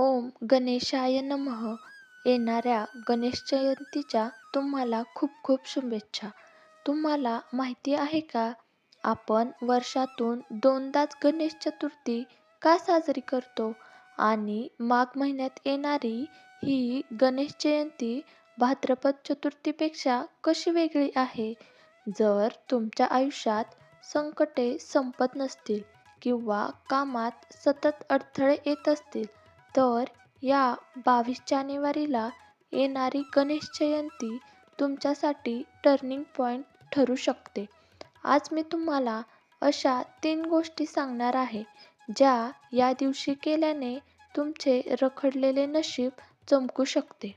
ओम गणेशाय नमः. येणाऱ्या गणेश जयंतीच्या तुम्हाला खूप खूप शुभेच्छा. तुम्हाला माहिती आहे का? आपण वर्षातून दोनदाच गणेश चतुर्थी का साजरी करतो? आणि माघ महिन्यात येणारी ही गणेश जयंती भाद्रपद चतुर्थीपेक्षा कशी वेगळी आहे? जर तुमच्या आयुष्यात संकटे संपत नसतील किंवा कामात सतत अडथळे येत असतील तर या बावीस जानेवारीला येणारी गणेश जयंती तुमच्यासाठी टर्निंग पॉईंट ठरू शकते. आज मी तुम्हाला अशा तीन गोष्टी सांगणार आहे ज्या या दिवशी केल्याने तुमचे रखडलेले नशीब चमकू शकते.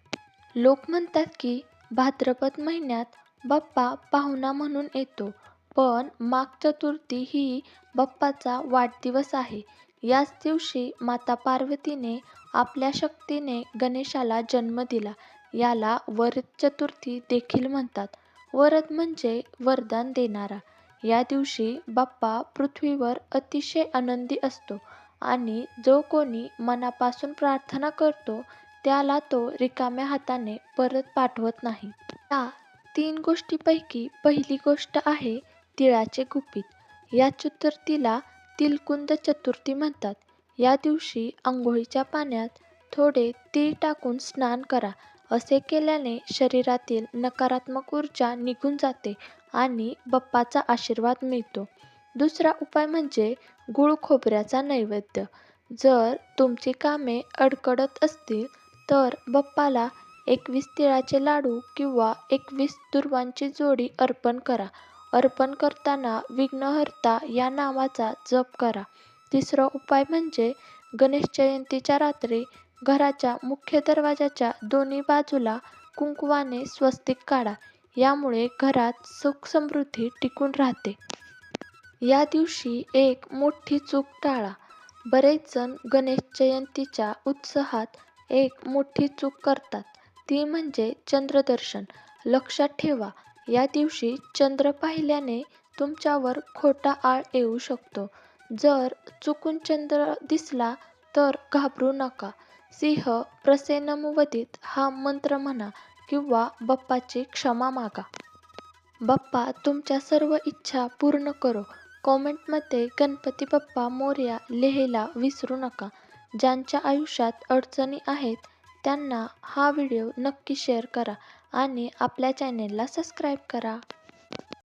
लोक म्हणतात की भाद्रपद महिन्यात बाप्पा पाहुणा म्हणून येतो पण माघ चतुर्थी ही बाप्पाचा वाढदिवस आहे. याच दिवशी माता पार्वतीने आपल्या शक्तीने गणेशाला जन्म दिला. याला वरद चतुर्थी देखील म्हणतात. वरद म्हणजे वरदान देणारा. या दिवशी बाप्पा पृथ्वीवर अतिशय आनंदी असतो आणि जो कोणी मनापासून प्रार्थना करतो त्याला तो रिकाम्या हाताने परत पाठवत नाही. या तीन गोष्टीपैकी पहिली गोष्ट आहे तिळाचे गुपित. या चतुर्थीला तिलकुंद चतुर्थी म्हणतात. या दिवशी आंघोळीच्या पाण्यात थोडे तीळ टाकून स्नान करा. असे केल्याने शरीरातील नकारात्मक ऊर्जा निघून जाते आणि बप्पाचा आशीर्वाद मिळतो. दुसरा उपाय म्हणजे गुळ खोबऱ्याचा नैवेद्य. जर तुमची कामे अडकडत असतील तर बप्पाला एकवीस तिळाचे लाडू किंवा एकवीस दुर्वांची जोडी अर्पण करा. अर्पण करताना विघ्नहर्ता या नावाचा जप करा. तिसरा उपाय म्हणजे गणेश जयंतीच्या रात्री घराच्या मुख्य दरवाजाच्या दोन्ही बाजूला कुंकवाने स्वस्तिक काढा. यामुळे घरात सुख समृद्धी टिकून राहते. या दिवशी एक मोठी चूक टाळा. बरेच जण गणेश जयंतीच्या उत्साहात एक मोठी चूक करतात. ती म्हणजे चंद्रदर्शन. लक्षात ठेवा या दिवशी चंद्र पाहिल्याने तुमच्यावर खोटा आळ येऊ शकतो. जर चुकून चंद्र दिसला तर घाबरू नका. सिंह प्रसेनमुवदित हा मंत्र म्हणा किंवा बाप्पाची क्षमा मागा. बाप्पा तुमच्या सर्व इच्छा पूर्ण करो. कॉमेंटमध्ये गणपती बाप्पा मोर्या लिहायला विसरू नका. ज्यांच्या आयुष्यात अडचणी आहेत त्यांना हा व्हिडिओ नक्की शेअर करा आणि आपल्या चॅनेलला सबस्क्राईब करा.